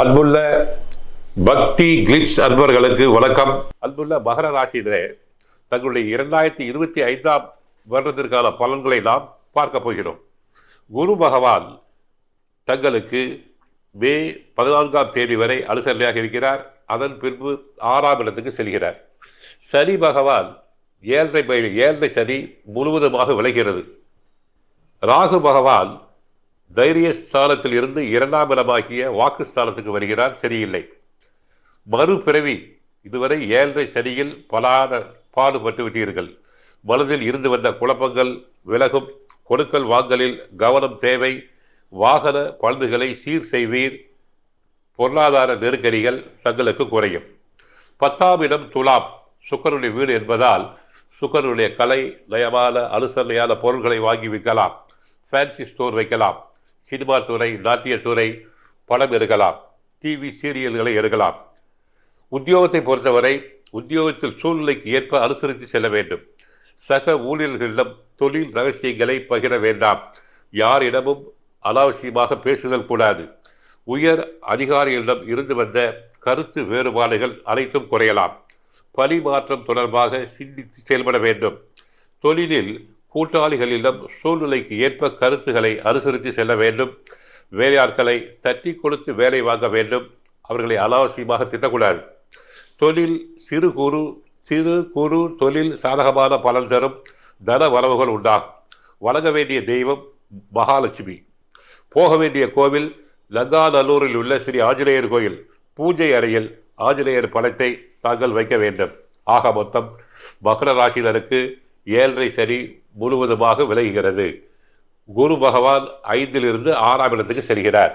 அன்புள்ள பக்தி கிளிட்ஸ் அன்பர்களுக்கு வணக்கம். அன்புள்ள மகர ராசியினரே தங்களுடைய இரண்டாயிரத்தி இருபத்தி ஐந்தாம் வருடத்திற்கான பலன்களை நாம் பார்க்க போகிறோம். குரு பகவான் தங்களுக்கு மே பதினான்காம் தேதி வரை அனுசரணையாக இருக்கிறார். அதன் பின்பு ஆறாம் இடத்துக்கு செல்கிறார். சனி பகவான் ஏழரை பயிர் ஏழரை சனி முழுவதுமாக விளைகிறது ராகு பகவான் தைரியஸ்தானத்தில் இருந்து இரண்டாம் இடமாகிய வாக்கு ஸ்தானத்துக்கு வருகிறார் சரியில்லை. மறுபிறவி இதுவரை ஏழரை சனியில் பலான பாடுபட்டு விட்டீர்கள். மனதில் இருந்து வந்த குழப்பங்கள் விலகும். கொடுக்கல் வாங்கலில் கவனம் தேவை. வாகன பழுதுகளை சீர் செய்வீர். பொருளாதார நெருக்கடிகள் தங்களுக்கு குறையும். பத்தாம் இடம் துலாம். சுக்கரனுடைய வீடு என்பதால் சுக்கரனுடைய கலை நயமான அனுசரணையான பொருள்களை வாங்கி விற்கலாம். ஃபேன்சி ஸ்டோர் வைக்கலாம். சினிமா துறை நாட்டியத்துறை படம் எடுக்கலாம் டிவி சீரியல்களை எடுக்கலாம். உத்தியோகத்தை பொறுத்தவரை உத்தியோகத்தில் சூழ்நிலைக்கு ஏற்ப அனுசரித்து செல்ல வேண்டும். சக ஊழியர்களிடம் தொழில் ரகசியங்களை பகிர வேண்டாம். யாரிடமும் அனாவசியமாக பேசுதல் கூடாது. உயர் அதிகாரிகளிடம் இருந்து வந்த கருத்து வேறுபாடுகள் அனைத்தும் குறையலாம். பணி மாற்றம் தொடர்பாக சிந்தித்து செயல்பட வேண்டும். தொழிலில் கூட்டாளிகளிடம் சூழ்நிலைக்கு ஏற்ப கருத்துக்களை அனுசரித்து செல்ல வேண்டும். வேலையாட்களை தட்டி கொடுத்து வேலை வாங்க வேண்டும். அவர்களை அனாவசியமாக திட்டக்கூடாது. தொழில் சிறு குறு சிறு குறு தொழில் சாதகமான பலன் தரும் தன வரவுகள் உண்டாகும். வழங்க வேண்டிய தெய்வம் மகாலட்சுமி. போக வேண்டிய கோவில் லங்காநல்லூரில் உள்ள ஸ்ரீ ஆஞ்சநேயர் கோயில். பூஜை அறையில் ஆஞ்சநேயர் படத்தை தாங்கள் வைக்க வேண்டும். ஆக மொத்தம் மகர ராசினருக்கு ஏழரை சரி முழுவதுமாக விலகுகிறது. குரு பகவான் ஐந்திலிருந்து ஆறாம் இடத்துக்கு செல்கிறார்.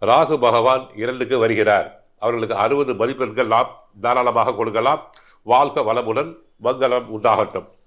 ராகு பகவான் இரண்டுக்கு வருகிறார். அவர்களுக்கு அறுபது மதிப்பெண்கள் நாம் தாராளமாக கொடுக்கலாம். வாழ்க வளமுடன் மங்களம் உண்டாகட்டும்.